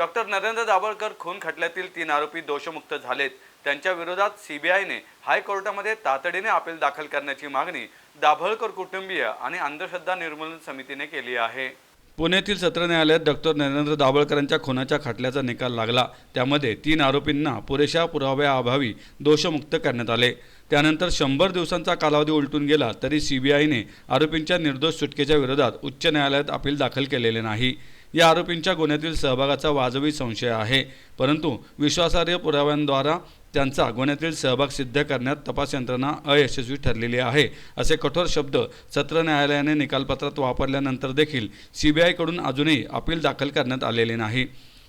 Doctor Narendra Dabholkar खून खटल्यातील तीन आरोपी दोषमुक्त झालेत. त्यांच्या विरोधात सीबीआयने हायकोर्टामध्ये तातडीने अपील दाखल करण्याची मागणी दाभोळकर कुटुंबीय आणि अंधश्रद्धा निर्मूलन समितीने केली आहे. पुण्यातील सत्र न्यायालयात डॉक्टर नरेंद्र दाभोळकरांच्या खुनाच्या खटल्याचा निकाल लागला. त्यामध्ये तीन आरोपींना पुरेशा पुराव्याअभावी दोषमुक्त करण्यात आले. त्यानंतर शंभर दिवसांचा कालावधी उलटून गेला तरी सीबीआयने आरोपींच्या निर्दोष सुटकेच्या विरोधात उच्च न्यायालयात अपील दाखल केलेले नाही. या आरोपींच्या गुन्ह्यातील सहभागाचा वाजवी संशय आहे. परंतु विश्वासार्ह पुराव्यांद्वारा त्यांचा गुन्ह्यातील सहभाग सिद्ध करण्यात तपास यंत्रणा अयशस्वी ठरलेली आहे असे कठोर शब्द सत्र न्यायालयाने निकालपत्रात वापरल्यानंतर देखील सीबीआयकडून अजूनही अपील दाखल करण्यात आलेले नाही.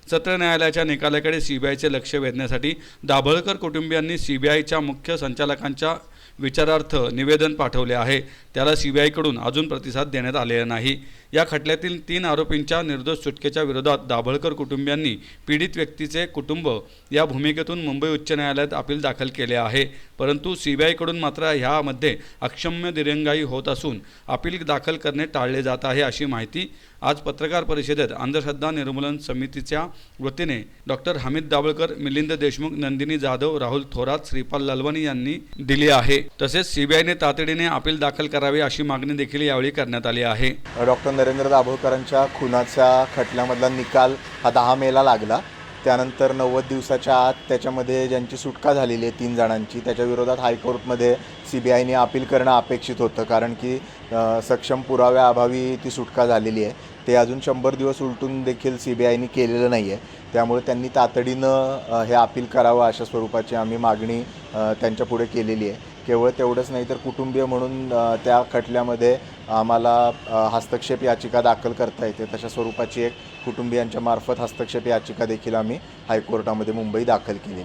सत्र न्यायालयाच्या निकालाकडे सीबीआयचे लक्ष वेधण्यासाठी दाभोळकर कुटुंबियांनी सीबीआयच्या मुख्य संचालकांच्या विचारार्थ निवेदन पाठवले आहे. त्याला सीबीआयकडून अजून प्रतिसाद देण्यात आलेला नाही. या खटल्यातील तीन आरोपींच्या निर्दोष सुटकेच्या विरोधात दाभोळकर कुटुंबियांनी पीडित व्यक्तीचे कुटुंब या भूमिकेतून मुंबई उच्च न्यायालयात अपील दाखल केले आहे. परंतु सीबीआयकडून मात्र ह्यामध्ये अक्षम्य दिरंगाई होत असून अपील दाखल करणे टाळले जात आहे अशी माहिती आज पत्रकार परिषदेत अंधश्रद्धा निर्मूलन समितीच्या वतीने डॉक्टर हमीद दाभोळकर मिलिंद देशमुख नंदिनी जाधव राहुल थोरात श्रीपाल ललवणी यांनी दिली आहे. तसेच सीबीआयने तातडीने अपील दाखल करावी अशी मागणी देखील यावेळी करण्यात आली आहे. डॉक्टर नरेंद्र दाभोळकरांच्या खुनाच्या खटल्यामधला निकाल हा दहा मेला लागला. त्यानंतर नव्वद दिवसाच्या आत त्याच्यामध्ये ज्यांची सुटका झालेली आहे तीन जणांची त्याच्या विरोधात हायकोर्टमध्ये सी बी आयने अपील करणं अपेक्षित होतं. कारण की सक्षम पुराव्याअभावी ती सुटका झालेली आहे. ते अजून शंभर दिवस उलटून देखील सी बी आयने केलेलं नाही आहे त्यामुळे त्यांनी तातडीनं हे अपील करावं अशा स्वरूपाची आम्ही मागणी त्यांच्यापुढे केलेली आहे. केवळ तेवढंच नाही तर कुटुंबीय म्हणून त्या खटल्यामध्ये आम्हाला हस्तक्षेप याचिका दाखल करता येते. तशा स्वरूपाची एक कुटुंबियांच्या मार्फत हस्तक्षेप याचिका देखील आम्ही हायकोर्टामध्ये मुंबई दाखल केली